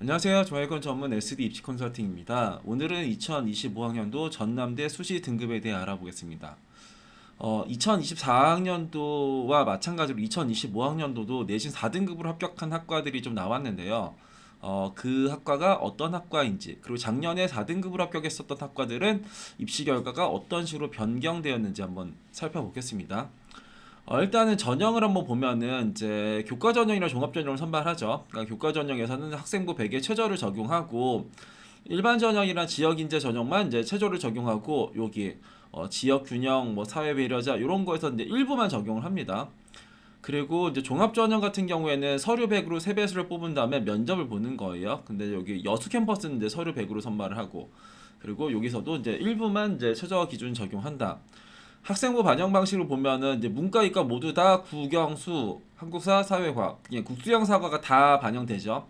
안녕하세요. 정외권 전문 SD 입시 컨설팅입니다. 오늘은 2025학년도 전남대 수시 등급에 대해 알아보겠습니다. 어, 2024학년도와 마찬가지로 2025학년도도 내신 4등급으로 합격한 학과들이 좀 나왔는데요. 어, 그 학과가 어떤 학과인지, 그리고 작년에 4등급으로 합격했었던 학과들은 입시 결과가 어떤 식으로 변경되었는지 한번 살펴보겠습니다. 어, 일단은 전형을 한번 보면은 이제 교과 전형이랑 종합 전형을 선발하죠. 그러니까 교과 전형에서는 학생부 100에 최저를 적용하고 일반 전형이랑 지역 인재 전형만 이제 최저를 적용하고 여기 어, 지역 균형, 뭐 사회 배려자 이런 거에서 이제 일부만 적용을 합니다. 그리고 이제 종합 전형 같은 경우에는 서류 100으로 세 배수를 뽑은 다음에 면접을 보는 거예요. 근데 여기 여수 캠퍼스는 이제 서류 100으로 선발을 하고 그리고 여기서도 이제 일부만 이제 최저 기준 적용한다. 학생부 반영 방식을 보면은 이제 문과 이과 모두 다 국영수, 한국사, 사회과학, 그냥 국수형 사과가 다 반영되죠.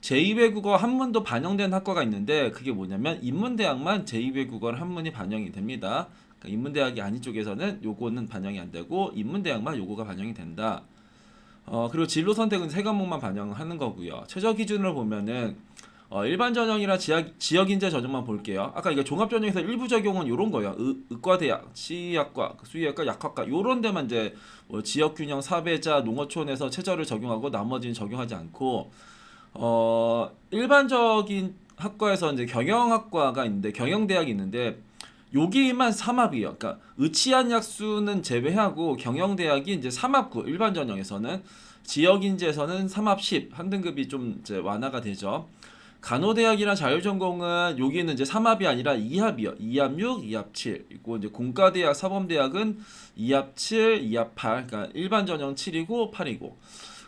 제2외국어 한문도 반영된 학과가 있는데 그게 뭐냐면 인문대학만 제2외국어를 한문이 반영이 됩니다. 그러니까 인문대학이 아닌 쪽에서는 요거는 반영이 안 되고 인문대학만 요거가 반영이 된다. 어 그리고 진로 선택은 세 과목만 반영하는 거고요. 최저 기준을 보면은 어, 일반 전형이랑 지역, 지역 인재 전형만 볼게요. 아까 이게 종합 전형에서 일부 적용은 요런 거예요. 의, 의과대학, 치의학과, 수의학과, 약학과 요런 데만 이제 뭐 지역 균형 사배자 농어촌에서 최저를 적용하고 나머지는 적용하지 않고 어 일반적인 학과에서 이제 경영학과가 있는데 경영대학이 있는데 여기만 삼합이에요. 그러니까 의치한 약수는 제외하고 경영대학이 이제 삼합구 일반 전형에서는 지역 인재에서는 삼합 10 한 등급이 좀 이제 완화가 되죠. 간호대학이랑 자율전공은 여기는 이제 삼합이 아니라 이합이요. 이합 6, 이합 7. 그리고 이제 공과대학, 사범대학은 이합 7, 이합 8. 그러니까 일반 전형 7이고 8이고.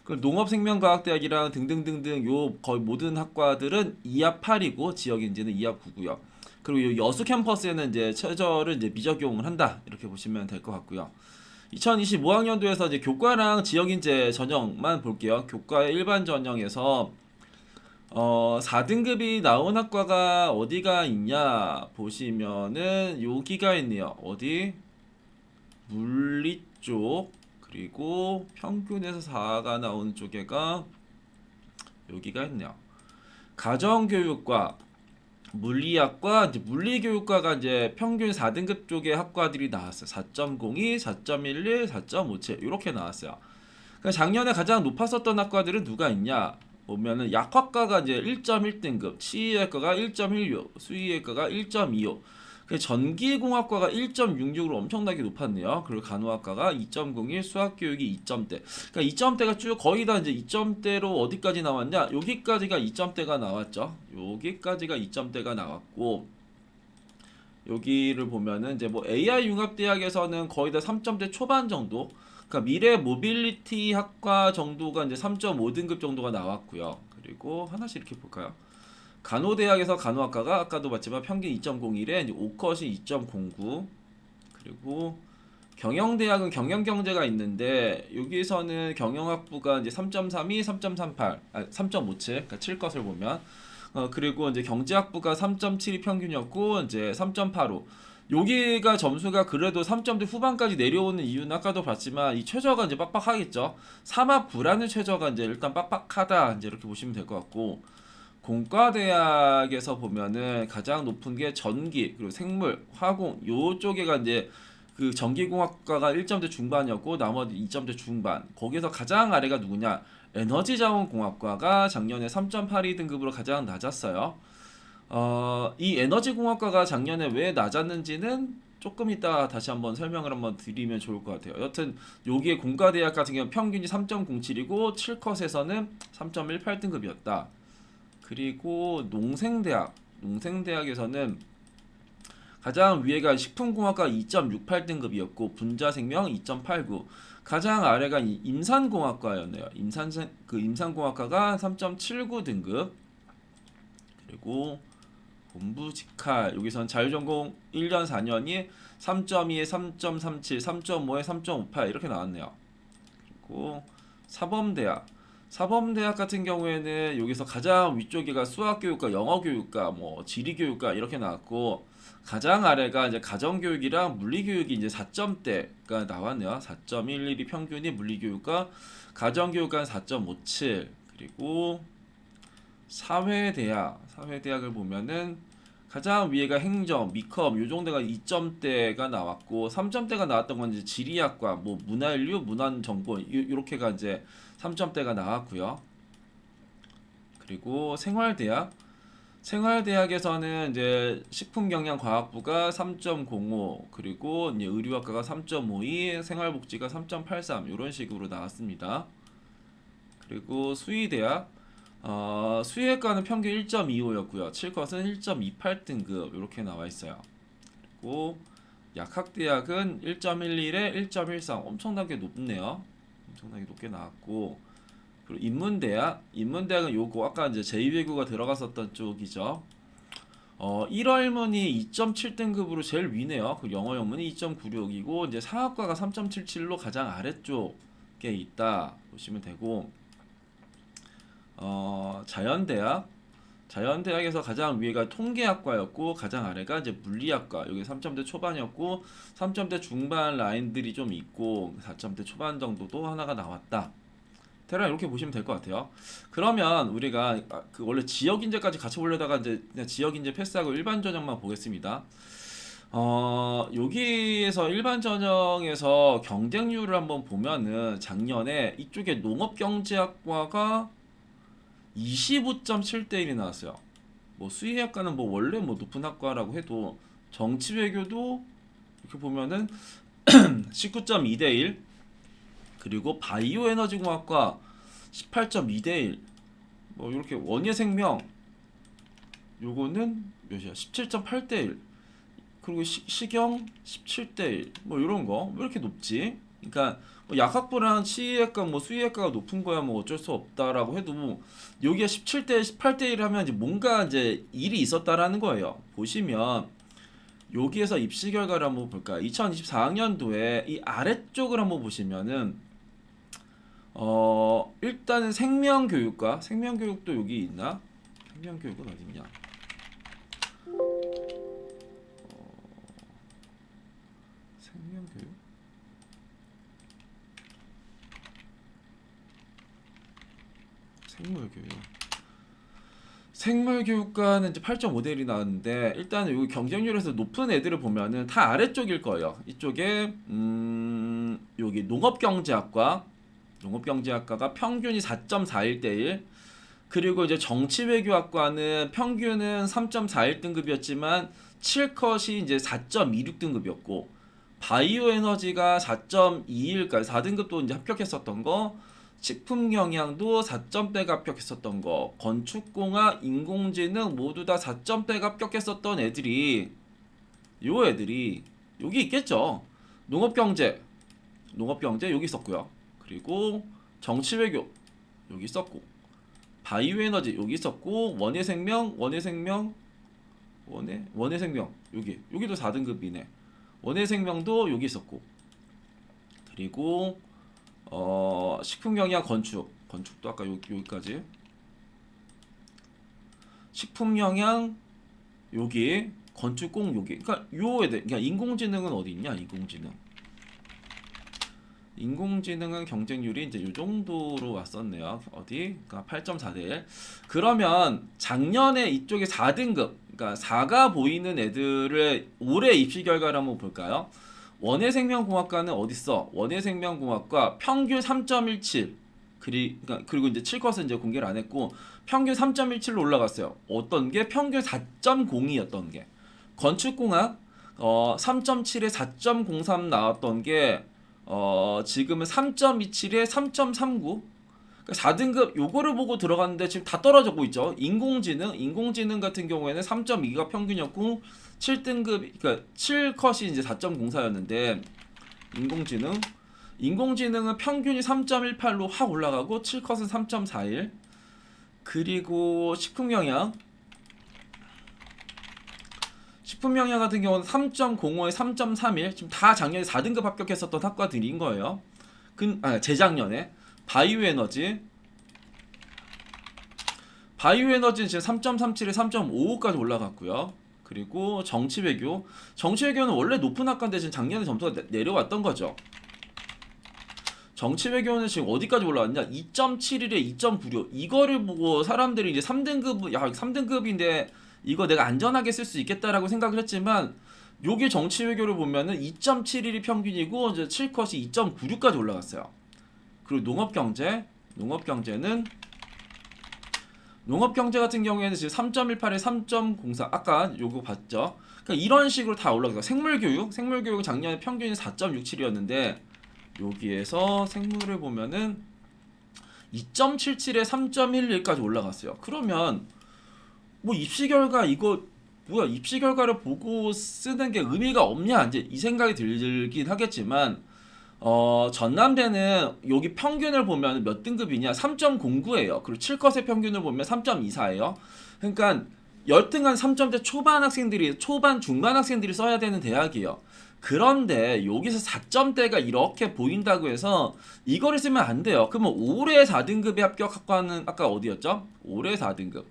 그 농업생명과학대학이랑 등등등등 요 거의 모든 학과들은 2합 8이고 지역 인재는 2합 9고요. 그리고 요 여수 캠퍼스에는 이제 최저를 이제 미적용을 한다 이렇게 보시면 될 것 같고요. 2025학년도에서 이제 교과랑 지역 인재 전형만 볼게요. 교과의 일반 전형에서 어 4등급이 나온 학과가 어디가 있냐 보시면은 여기가 있네요. 어디? 물리 쪽 그리고 평균에서 4가 나오는 쪽에가 여기가 있네요. 가정교육과 물리학과 이제 물리교육과가 이제 평균 4등급 쪽의 학과들이 나왔어요. 4.02, 4.11, 4.57 이렇게 나왔어요. 그러니까 작년에 가장 높았었던 학과들은 누가 있냐? 보면은 약학과가 이제 1.1등급, 치의학과가 1.16, 수의학과가 1.25. 그 전기공학과가 1.66으로 엄청나게 높았네요. 그리고 간호학과가 2.01, 수학교육이 2점대. 그러니까 2점대가 쭉 거의 다 이제 2점대로 어디까지 나왔냐? 여기까지가 2점대가 나왔죠. 여기까지가 2점대가 나왔고 여기를 보면은 이제 뭐 AI 융합 대학에서는 거의 다 3점대 초반 정도. 그러니까 미래 모빌리티 학과 정도가 이제 3.5등급 정도가 나왔고요. 그리고 하나씩 이렇게 볼까요? 간호대학에서 간호학과가 아까도 봤지만 평균 2.01에 이제 오컷이 2.09 그리고 경영대학은 경영경제가 있는데 여기에서는 경영학부가 이제 3.32, 3.38, 아, 3.57, 그러니까 7것을 보면 어 그리고 이제 경제학부가 3.72 평균이었고 이제 3.85 여기가 점수가 그래도 3점대 후반까지 내려오는 이유는 아까도 봤지만 이 최저가 이제 빡빡하겠죠. 3합 9라는 최저가 이제 일단 빡빡하다 이제 이렇게 보시면 될 것 같고 공과대학에서 보면은 가장 높은 게 전기 그리고 생물, 화공 요쪽에가 이제 그 전기공학과가 1점대 중반이었고 나머지 2점대 중반. 거기서 가장 아래가 누구냐? 에너지자원공학과가 작년에 3.82 등급으로 가장 낮았어요. 어, 이 에너지 공학과가 작년에 왜 낮았는지는 조금 이따 다시 한번 설명을 한번 드리면 좋을 것 같아요. 여튼 여기에 공과대학 같은 경우 평균이 3.07이고 7컷에서는 3.18 등급이었다. 그리고 농생대학, 농생대학에서는 가장 위에가 식품공학과 2.68 등급이었고 분자생명 2.89. 가장 아래가 이- 임산공학과였네요. 임산 그 임산공학과가 3.79 등급. 그리고 본부 직할 여기선 자율전공 1년 4년이 3.2에 3.37, 3.5에 3.58 이렇게 나왔네요. 그리고 사범대학 사범대학 같은 경우에는 여기서 가장 위쪽에가 수학교육과 영어교육과 뭐 지리교육과 이렇게 나왔고 가장 아래가 이제 가정교육이랑 물리교육이 이제 4점대가 나왔네요. 4.11이 평균이 물리교육과 가정교육과는 4.57 그리고 사회대학, 사회대학을 보면은 가장 위에가 행정, 미컴 요 정도가 2점대가 나왔고 3점대가 나왔던 건 이제 지리학과, 뭐 문화인류, 문화정보 이렇게가 이제 3점대가 나왔고요. 그리고 생활대학, 생활대학에서는 이제 식품경영과학부가 3.05 그리고 이제 의료학과가 3.52, 생활복지가 3.83 이런 식으로 나왔습니다. 그리고 수의대학 어, 수의학과는 평균 1.25였고요. 7컷은 1.28등급 이렇게 나와 있어요. 그리고 약학대학은 1.11에 1.13 엄청나게 높네요. 엄청나게 높게 나왔고 그리고 인문대학 인문대학은 요거 아까 이제 제2외국어가 들어갔었던 쪽이죠. 어, 1월문이 2.7등급으로 제일 위네요. 그 영어 영문이 2.96이고 이제 상학과가 3.77로 가장 아래쪽에 있다 보시면 되고 어, 자연대학 자연대학에서 가장 위가 통계학과였고 가장 아래가 이제 물리학과 여기 3점대 초반이었고 3점대 중반 라인들이 좀 있고 4점대 초반 정도도 하나가 나왔다. 대략 이렇게 보시면 될 것 같아요. 그러면 우리가 아, 그 원래 지역 인재까지 같이 보려다가 이제 지역 인재 패스하고 일반 전형만 보겠습니다. 어, 여기에서 일반 전형에서 경쟁률을 한번 보면은 작년에 이쪽에 농업경제학과가 25.7대 1이 나왔어요. 뭐 수의학과는 뭐 원래 뭐 높은 학과라고 해도 정치외교도 이렇게 보면은 19.2대 1 그리고 바이오에너지공학과 18.2대 1. 뭐 이렇게 원예 생명 요거는 몇이야? 17.8대 1. 그리고 시, 시경 17대 1. 뭐 이런 거. 왜 이렇게 높지? 그러니까 뭐 약학부랑 치의학과 뭐 수의학과가 높은 거야 뭐 어쩔 수 없다라고 해도 뭐 여기가 17대 18대 1 하면 이제 뭔가 이제 일이 있었다라는 거예요. 보시면 여기에서 입시 결과를 한번 볼까요? 2024학년도에 이 아래쪽을 한번 보시면은 어 일단은 생명교육과 생명교육도 여기 있나? 생명교육은 어디 있냐? 어, 생명교육 생물교육. 생물교육과는 이제 8.5대 1이 나왔는데 일단 여기 경쟁률에서 높은 애들을 보면은 다 아래쪽일 거예요. 이쪽에 음 여기 농업경제학과 농업경제학과가 평균이 4.41대 1 그리고 이제 정치외교학과는 평균은 3.41 등급이었지만 7컷이 이제 4.26 등급이었고 바이오에너지가 4.21까지 4등급도 이제 합격했었던 거 식품 영양도 4점대가 합격했었던 거, 건축공학, 인공지능 모두 다 4점대가 합격했었던 애들이 요 애들이 여기 있겠죠. 농업경제, 농업경제 여기 있었고요. 그리고 정치외교 여기 있었고, 바이오에너지 여기 있었고, 원예생명, 원예생명, 원예 원예생명 여기 여기도 4등급이네. 원예생명도 여기 있었고, 그리고 어 식품영양 건축 건축도 아까 여기 여기까지. 식품영양 여기 건축 꼭 여기. 그러니까 요 애들 그러니까 인공지능은 어디 있냐 인공지능. 인공지능은 경쟁률이 이제 요 정도로 왔었네요. 어디? 그러니까 8.4대 1 그러면 작년에 이쪽에 4등급 그러니까 4가 보이는 애들의 올해 입시 결과를 한번 볼까요? 원예생명공학과는 어딨어? 원예생명공학과 평균 3.17 그리, 그러니까 그리고 이제 7컷은 이제 공개를 안 했고 평균 3.17로 올라갔어요. 어떤 게 평균 4.02였던 게 건축공학 어 3.7에 4.03 나왔던 게 어, 지금은 3.27에 3.39 4등급 요거를 보고 들어갔는데 지금 다 떨어지고 있죠. 인공지능, 인공지능 같은 경우에는 3.2가 평균이었고 7등급 그러니까 7컷이 이제 4.04였는데 인공지능. 인공지능은 평균이 3.18로 확 올라가고 7컷은 3.41 그리고 식품영양. 식품영양 같은 경우는 3.05에 3.31 지금 다 작년에 4등급 합격했었던 학과들인 거예요. 근, 아, 재작년에 바이오 에너지 바이오 에너지는 지금 3.37에 3.55까지 올라갔고요. 그리고 정치 외교 정치 외교는 원래 높은 학과인데 지금 작년에 점수가 내- 내려왔던 거죠. 정치 외교는 지금 어디까지 올라왔냐? 2.71에 2.96 이거를 보고 사람들이 이제 3등급 야 3등급인데 이거 내가 안전하게 쓸 수 있겠다라고 생각을 했지만 여기 정치 외교를 보면은 2.71이 평균이고 이제 7컷이 2.96까지 올라갔어요. 그리고 농업 경제, 농업 경제는 농업 경제 같은 경우에는 지금 3.18에 3.04 아까 요거 봤죠? 그러니까 이런 식으로 다 올라가요. 생물 교육, 생물 교육은 작년에 평균이 4.67이었는데 여기에서 생물을 보면은 2.77에 3.11까지 올라갔어요. 그러면 뭐 입시 결과 이거 뭐야 입시 결과를 보고 쓰는 게 의미가 없냐 이제 이 생각이 들긴 하겠지만 어 전남대는 여기 평균을 보면 몇 등급이냐 3.09예요. 그리고 7컷의 평균을 보면 3.24예요. 그러니까 열등한 3점대 초반 학생들이 초반 중반 학생들이 써야 되는 대학이에요. 그런데 여기서 4점대가 이렇게 보인다고 해서 이거를 쓰면 안 돼요. 그러면 올해 4등급에 합격 학과는 아까 어디였죠? 올해 4등급.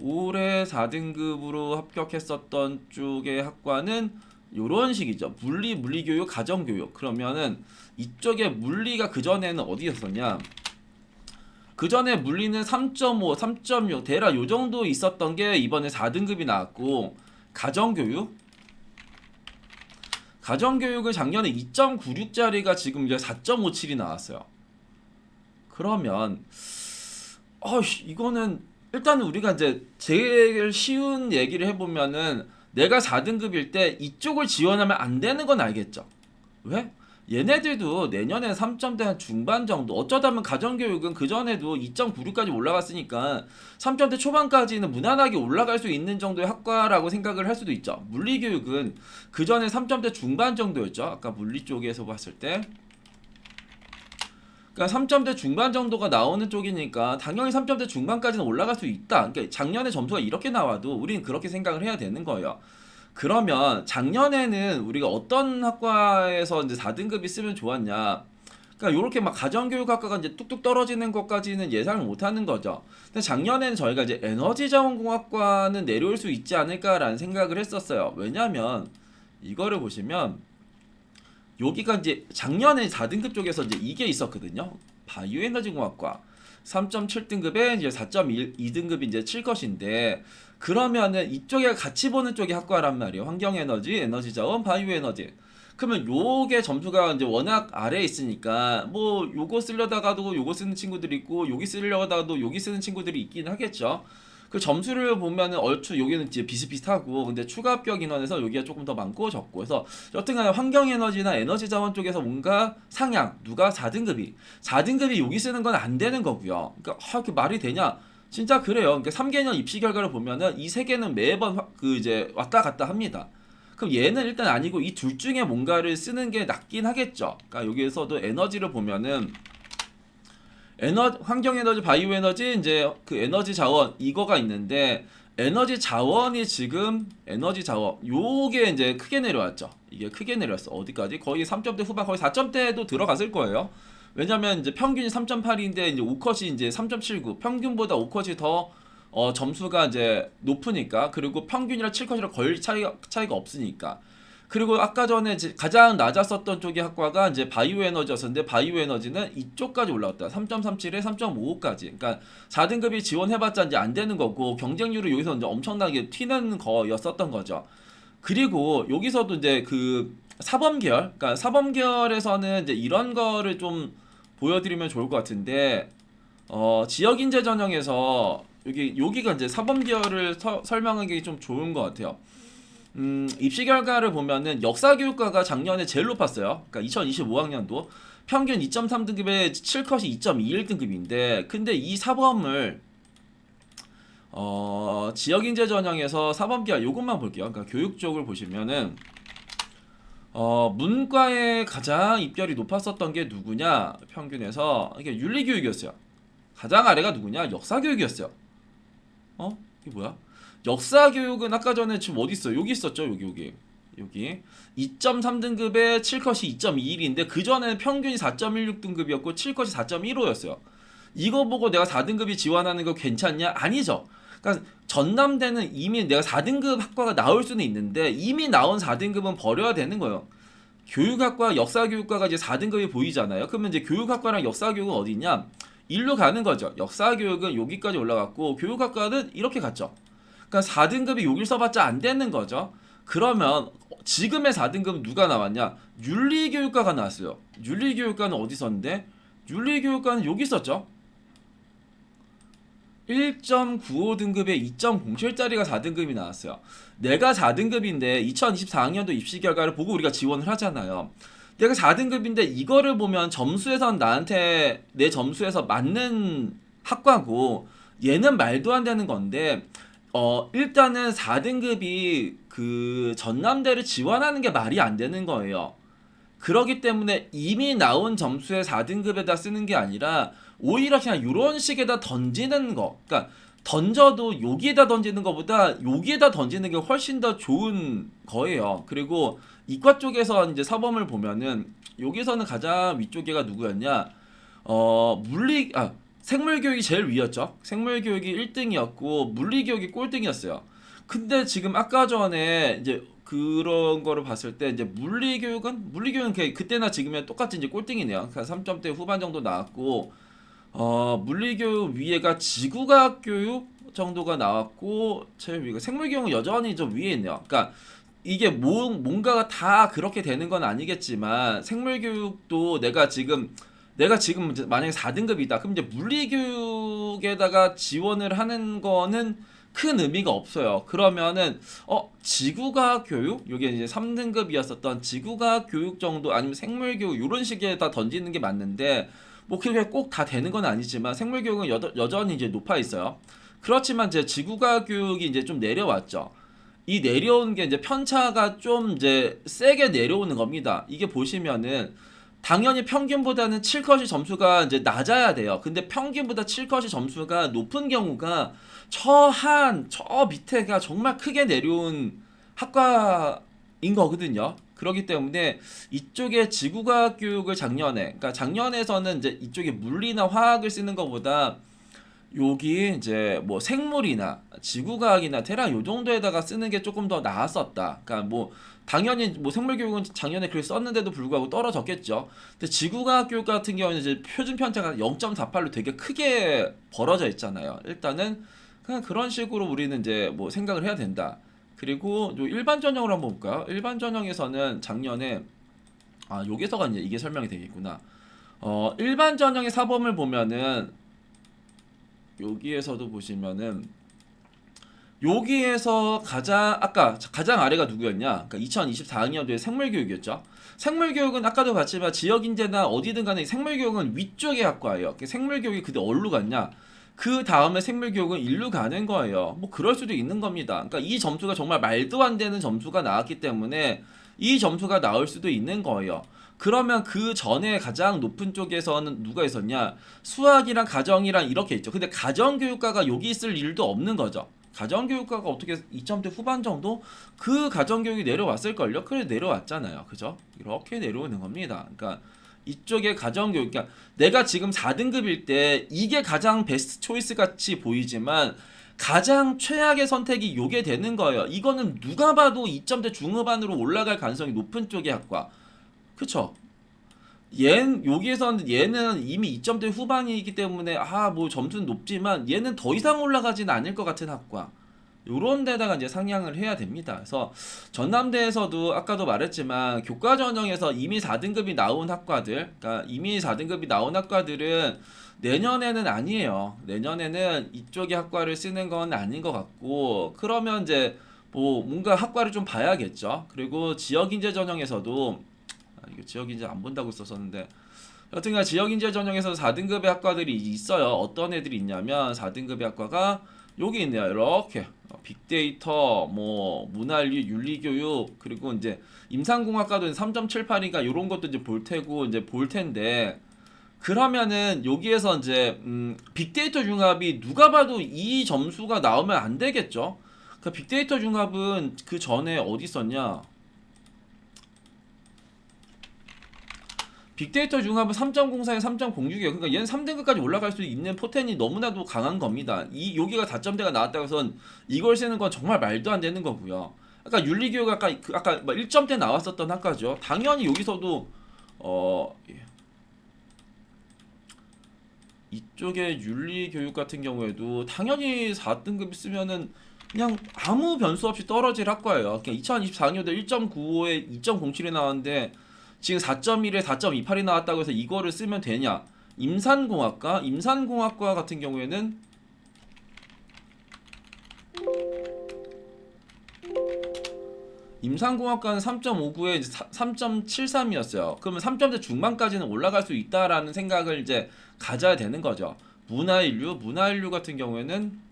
올해 4등급으로 합격했었던 쪽의 학과는 요런 식이죠. 물리, 물리교육, 가정교육. 그러면은 이쪽에 물리가 그전에는 어디였었냐? 그전에 물리는 3.5, 3.6, 대라 요 정도 있었던 게 이번에 4등급이 나왔고 가정교육 가정교육은 작년에 2.96짜리가 지금 이제 4.57이 나왔어요. 그러면 어씨 이거는 일단 우리가 이제 제일 쉬운 얘기를 해보면은 내가 4등급일 때 이쪽을 지원하면 안 되는 건 알겠죠. 왜? 얘네들도 내년에 3점대 한 중반 정도 어쩌다면 가정교육은 그전에도 2.96까지 올라갔으니까 3점대 초반까지는 무난하게 올라갈 수 있는 정도의 학과라고 생각을 할 수도 있죠 물리교육은 그전에 3점대 중반 정도였죠 아까 물리 쪽에서 봤을 때 그러니까 3점대 중반 정도가 나오는 쪽이니까 당연히 3점대 중반까지는 올라갈 수 있다 그러니까 작년에 점수가 이렇게 나와도 우리는 그렇게 생각을 해야 되는 거예요 그러면 작년에는 우리가 어떤 학과에서 이제 4등급이 쓰면 좋았냐? 그러니까 이렇게 막 가정교육학과가 이제 뚝뚝 떨어지는 것까지는 예상을 못 하는 거죠. 근데 작년에는 저희가 이제 에너지자원공학과는 내려올 수 있지 않을까라는 생각을 했었어요. 왜냐면 이거를 보시면 여기가 이제 작년에 4등급 쪽에서 이제 이게 있었거든요. 바이오에너지공학과 3.7등급에 이제 4.2등급이 이제 7것인데 그러면은 이쪽에 같이 보는 쪽이 학과란 말이에요. 환경에너지, 에너지자원, 바이오에너지. 그러면 요게 점수가 이제 워낙 아래에 있으니까 뭐 요거 쓰려다가도 요거 쓰는 친구들이 있고 여기 쓰려다가도 여기 쓰는 친구들이 있긴 하겠죠. 그 점수를 보면은 얼추 여기는 이제 비슷비슷하고 근데 추가 합격 인원에서 여기가 조금 더 많고 적고 해서 여튼간에 환경 에너지나 에너지 자원 쪽에서 뭔가 상향 누가 4등급이 4등급이 여기 쓰는 건 안 되는 거고요. 그러니까 아, 그 말이 되냐? 진짜 그래요. 그러니까 3개년 입시 결과를 보면은 이 세 개는 매번 화- 그 이제 왔다 갔다 합니다. 그럼 얘는 일단 아니고 이 둘 중에 뭔가를 쓰는 게 낫긴 하겠죠. 그러니까 여기에서도 에너지를 보면은 에너 환경 에너지, 바이오 에너지 이제 그 에너지 자원 이거가 있는데 에너지 자원이 지금 에너지 자원 요게 이제 크게 내려왔죠. 이게 크게 내려왔어. 어디까지? 거의 3점대 후반 거의 4점대도 들어갔을 거예요. 왜냐면 이제 평균이 3.8인데 이제 5컷이 이제 3.79 평균보다 5컷이 더 어, 점수가 이제 높으니까 그리고 평균이랑 7컷이랑 거의 차이가 차이가 없으니까 그리고 아까 전에 가장 낮았었던 쪽의 학과가 이제 바이오 에너지였었는데 바이오 에너지는 이쪽까지 올라왔다. 3.37에 3.55까지. 그러니까 4등급이 지원해봤자 이제 안 되는 거고 경쟁률이 여기서 이제 엄청나게 튀는 거였었던 거죠. 그리고 여기서도 이제 그 사범 계열, 그러니까 사범 계열에서는 이제 이런 거를 좀 보여드리면 좋을 것 같은데 어, 지역 인재 전형에서 여기 여기가 이제 사범 계열을 서- 설명하기 좀 좋은 것 같아요. 음, 입시 결과를 보면은 역사 교육과가 작년에 제일 높았어요. 그러니까 2025학년도 평균 2.3등급에 7컷이 2.21등급인데 근데 이 사범을 어, 지역 인재 전형에서 사범 계열 요것만 볼게요. 그러니까 교육 쪽을 보시면은 어, 문과에 가장 입결이 높았었던 게 누구냐? 평균에서 이게 윤리 교육이었어요. 가장 아래가 누구냐? 역사 교육이었어요. 어? 이게 뭐야? 역사 교육은 아까 전에 지금 어디 있어? 여기 있었죠. 여기 여기. 여기 2.3등급에 7컷이 2.21인데 그 전에는 평균이 4.16등급이었고 7컷이 4.15였어요. 이거 보고 내가 4등급이 지원하는 거 괜찮냐? 아니죠. 그러니까 전남대는 이미 내가 4등급 학과가 나올 수는 있는데 이미 나온 4등급은 버려야 되는 거예요. 교육학과 역사교육과가 이제 4등급이 보이잖아요. 그러면 이제 교육학과랑 역사교육은 어디 있냐? 일로 가는 거죠. 역사교육은 여기까지 올라갔고 교육학과는 이렇게 갔죠. 그러니까 4등급이 여길 써봤자 안 되는 거죠. 그러면 지금의 4등급은 누가 나왔냐? 윤리교육과가 나왔어요. 윤리교육과는 어디 있었는데? 윤리교육과는 여기 있었죠. 1.95 등급에 2.07짜리가 4등급이 나왔어요. 내가 4등급인데 2024학년도 입시 결과를 보고 우리가 지원을 하잖아요. 내가 4등급인데 이거를 보면 점수에선 나한테 내 점수에서 맞는 학과고 얘는 말도 안 되는 건데 어 일단은 4등급이 그 전남대를 지원하는 게 말이 안 되는 거예요. 그러기 때문에 이미 나온 점수에 4등급에다 쓰는 게 아니라 오히려 그냥 이런 식에다 던지는 거. 그러니까 던져도 여기에다 던지는 것보다 여기에다 던지는 게 훨씬 더 좋은 거예요. 그리고 이과 쪽에서 이제 사범을 보면은 여기서는 가장 위쪽에가 누구였냐? 어 물리 아 생물 교육이 제일 위였죠. 생물 교육이 1등이었고 물리 교육이 꼴등이었어요. 근데 지금 아까 전에 이제 그런 거를 봤을 때 이제 물리 교육은 물리 교육은 그- 그때나 지금이나 똑같이 이제 꼴등이네요. 그러니까 3점대 후반 정도 나왔고 어 물리 교육 위에가 지구과학 교육 정도가 나왔고 제일 위가 생물 교육은 여전히 좀 위에 있네요. 그러니까 이게 뭐, 뭔가가 다 그렇게 되는 건 아니겠지만 생물 교육도 내가 지금 내가 지금 만약에 4등급이다. 그럼 이제 물리 교육에다가 지원을 하는 거는 큰 의미가 없어요. 그러면은 어 지구과학 교육 요게 이제 3등급이었었던 지구과학 교육 정도 아니면 생물 교육 이런 식에 다 던지는 게 맞는데 뭐 그게 꼭 다 되는 건 아니지만 생물 교육은 여, 여전히 이제 높아 있어요. 그렇지만 이제 지구과학 교육이 이제 좀 내려왔죠. 이 내려온 게 이제 편차가 좀 이제 세게 내려오는 겁니다. 이게 보시면은 당연히 평균보다는 7컷이 점수가 이제 낮아야 돼요. 근데 평균보다 7컷이 점수가 높은 경우가 저한 저 밑에가 정말 크게 내려온 학과인 거거든요. 그렇기 때문에 이쪽에 지구과학 교육을 작년에 그러니까 작년에서는 이제 이쪽에 물리나 화학을 쓰는 것보다 여기 이제 뭐 생물이나 지구과학이나 테라 요 정도에다가 쓰는 게 조금 더 나았었다. 그러니까 뭐 당연히 뭐 생물 교육은 작년에 글 썼는데도 불구하고 떨어졌겠죠. 근데 지구과학 교육 같은 경우는 이제 표준 편차가 0.48로 되게 크게 벌어져 있잖아요. 일단은 그냥 그런 식으로 우리는 이제 뭐 생각을 해야 된다. 그리고 요 일반 전형으로 한번 볼까요? 일반 전형에서는 작년에 아 여기서가 이제 이게 설명이 되겠구나. 어 일반 전형의 사범을 보면은 여기에서도 보시면은 여기에서 가장 아까 가장 아래가 누구였냐? 그러니까 2024학년도에 생물교육이었죠. 생물교육은 아까도 봤지만 지역 인재나 어디든 간에 생물교육은 위쪽의 학과예요. 그 생물교육이 그때 어디로 갔냐? 그 다음에 생물교육은 일로 가는 거예요. 뭐 그럴 수도 있는 겁니다. 그러니까 이 점수가 정말 말도 안 되는 점수가 나왔기 때문에 이 점수가 나올 수도 있는 거예요. 그러면 그 전에 가장 높은 쪽에서는 누가 있었냐? 수학이랑 가정이랑 이렇게 있죠. 근데 가정교육과가 여기 있을 일도 없는 거죠. 가정교육과가 어떻게 2점대 후반 정도 그 가정교육이 내려왔을걸요? 그래 내려왔잖아요. 그죠? 이렇게 내려오는 겁니다. 그러니까 이쪽에 가정교육, 그러니까 내가 지금 4등급일 때 이게 가장 베스트 초이스 같이 보이지만 가장 최악의 선택이 요게 되는 거예요. 이거는 누가 봐도 2점대 중후반으로 올라갈 가능성이 높은 쪽의 학과. 그쵸? 얘 여기에서는 얘는 이미 2점대 후반이기 때문에 아 뭐 점수는 높지만 얘는 더 이상 올라가지는 않을 것 같은 학과. 요런 데다가 이제 상향을 해야 됩니다. 그래서 전남대에서도 아까도 말했지만 교과 전형에서 이미 4등급이 나온 학과들, 그러니까 이미 4등급이 나온 학과들은 내년에는 아니에요. 내년에는 이쪽의 학과를 쓰는 건 아닌 것 같고 그러면 이제 뭐 뭔가 학과를 좀 봐야겠죠. 그리고 지역 인재 전형에서도 아, 이거 지역인재 안 본다고 썼었는데 여튼간 지역인재 전형에서 4등급의 학과들이 있어요. 어떤 애들이 있냐면 4등급의 학과가 여기 있네요. 이렇게 어, 빅데이터, 뭐 문화윤리, 윤리교육 그리고 이제 임상공학과도 3.78인가 이런 것도 이제 볼 테고 이제 볼 텐데 그러면은 여기에서 이제 음, 빅데이터 융합이 누가 봐도 이 점수가 나오면 안 되겠죠. 그 빅데이터 융합은 그 전에 어디 있었냐? 빅데이터 융합은 3.04에 3.06이에요. 그러니까 얘는 3등급까지 올라갈 수 있는 포텐이 너무나도 강한 겁니다. 이 여기가 4점대가 나왔다고 해서 이걸 쓰는 건 정말 말도 안 되는 거고요. 아까 윤리교육 아까 그 아까 뭐 1점대 나왔었던 학과죠. 당연히 여기서도 어 예. 이쪽에 윤리교육 같은 경우에도 당연히 4등급 쓰면은 그냥 아무 변수 없이 떨어질 학과예요. 그러니까 2024년도 1.95에 2.07이 나왔는데 지금 4.1에 4.28이 나왔다고 해서 이거를 쓰면 되냐? 임산공학과, 임산공학과 같은 경우에는 임산공학과는 3.59에 3.73이었어요. 그러면 3점대 중반까지는 올라갈 수 있다라는 생각을 이제 가져야 되는 거죠. 문화인류, 문화인류 같은 경우에는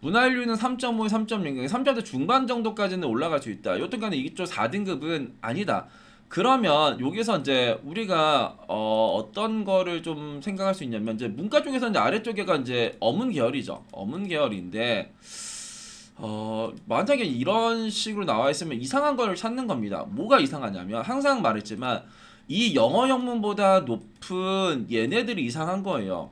문화인류는 3.5에 3.0, 3점대 중반 정도까지는 올라갈 수 있다. 여튼간에 이쪽 4등급은 아니다. 그러면 여기서 이제 우리가 어, 어떤 거를 좀 생각할 수 있냐면 이제 문과 쪽에서 이제 아래쪽에가 이제 어문 계열이죠. 어문 계열인데 어, 만약에 이런 식으로 나와 있으면 이상한 걸 찾는 겁니다. 뭐가 이상하냐면 항상 말했지만 이 영어 영문보다 높은 얘네들이 이상한 거예요.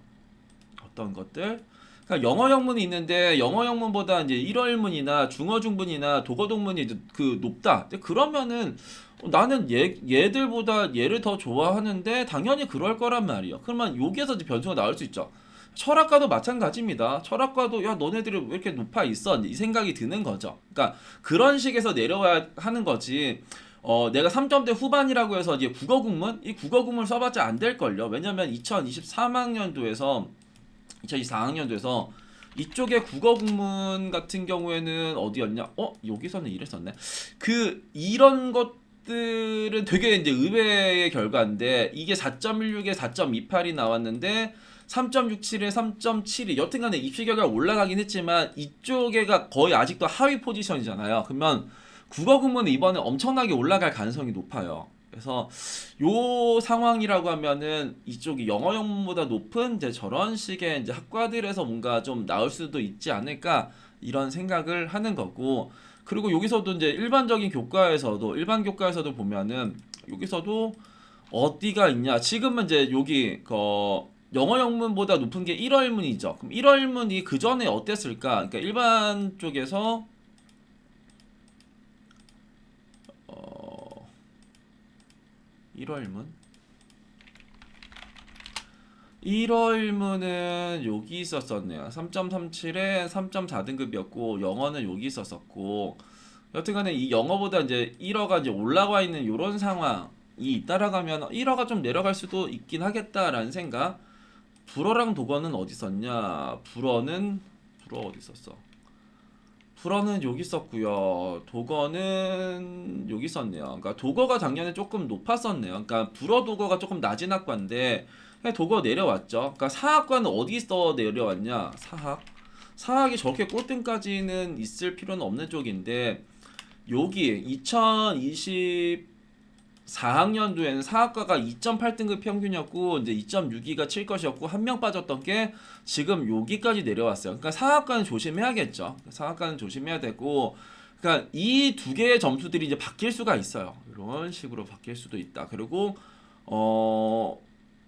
어떤 것들? 그러니까 영어 영문이 있는데 영어 영문보다 이제 일어일문이나 중어 중문이나 독어 동문이 이제 그 높다. 그러면은 나는 얘 얘들보다 얘를 더 좋아하는데 당연히 그럴 거란 말이에요. 그러면 여기에서 이제 변수가 나올 수 있죠. 철학과도 마찬가지입니다. 철학과도 야 너네들이 왜 이렇게 높아 있어? 이 생각이 드는 거죠. 그러니까 그런 식에서 내려와야 하는 거지. 어 내가 3점대 후반이라고 해서 이제 국어 국문 이 국어 국문 써봤자 안 될 걸요. 왜냐면 2023학년도에서 2024학년도에서 이쪽에 국어 국문 같은 경우에는 어디였냐? 어 여기서는 이랬었네. 그 이런 것들은 되게 이제 의외의 결과인데 이게 4.16에 4.28이 나왔는데 3.67에 3.72 여튼간에 입시 결과 올라가긴 했지만 이쪽에가 거의 아직도 하위 포지션이잖아요. 그러면 국어 국문은 이번에 엄청나게 올라갈 가능성이 높아요. 그래서 요 상황이라고 하면은 이쪽이 영어 영문보다 높은 이제 저런 식의 이제 학과들에서 뭔가 좀 나올 수도 있지 않을까 이런 생각을 하는 거고 그리고 여기서도 이제 일반적인 교과에서도 일반 교과에서도 보면은 여기서도 어디가 있냐 지금은 이제 여기 그 영어 영문보다 높은 게 1어일문이죠. 그럼 1어일문이 그 전에 어땠을까? 그러니까 일반 쪽에서 1어일문 1어일문은 여기 있었었네요. 3.37에 3.4등급이었고 영어는 여기 있었었고 여튼간에 이 영어보다 이제 1어가 이제 올라와 있는 이런 상황이 따라가면 1어가 좀 내려갈 수도 있긴 하겠다라는 생각. 불어랑 독어는 어디 있었냐? 불어는 불어 어디 있었어? 불어는 여기 있었고요. 독어는 여기 있었네요. 그러니까 독어가 작년에 조금 높았었네요. 그러니까 불어 독어가 조금 낮은 학과인데 독어 내려왔죠. 그러니까 사학과는 어디서 내려왔냐? 사학. 사학이 저렇게 꼴등까지는 있을 필요는 없는 쪽인데 여기 2020 4학년도에는 사학과가 2.8등급 평균이었고 이제 2.62가 칠 것이었고 한 명 빠졌던 게 지금 여기까지 내려왔어요. 그러니까 사학과는 조심해야겠죠. 사학과는 조심해야 되고 그러니까 이 두 개의 점수들이 이제 바뀔 수가 있어요. 이런 식으로 바뀔 수도 있다. 그리고 어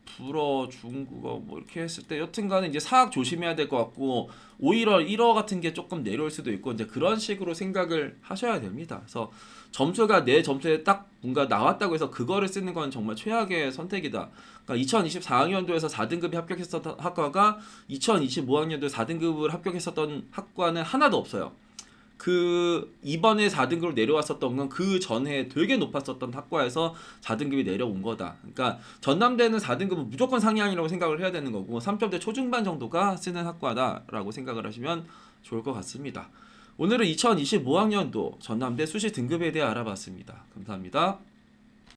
불어, 중국어 뭐 이렇게 했을 때 여튼간에 이제 사학 조심해야 될 것 같고 오히려 1어 같은 게 조금 내려올 수도 있고 이제 그런 식으로 생각을 하셔야 됩니다. 그래서 점수가 내 점수에 딱 뭔가 나왔다고 해서 그거를 쓰는 건 정말 최악의 선택이다. 그러니까 2024학년도에서 4등급이 합격했었던 학과가 2025학년도에 4등급을 합격했었던 학과는 하나도 없어요. 그 이번에 4등급으로 내려왔었던 건 그 전에 되게 높았었던 학과에서 4등급이 내려온 거다. 그러니까 전남대는 4등급은 무조건 상향이라고 생각을 해야 되는 거고 3점대 초중반 정도가 쓰는 학과다라고 생각을 하시면 좋을 것 같습니다. 오늘은 2025학년도 전남대 수시 등급에 대해 알아봤습니다. 감사합니다.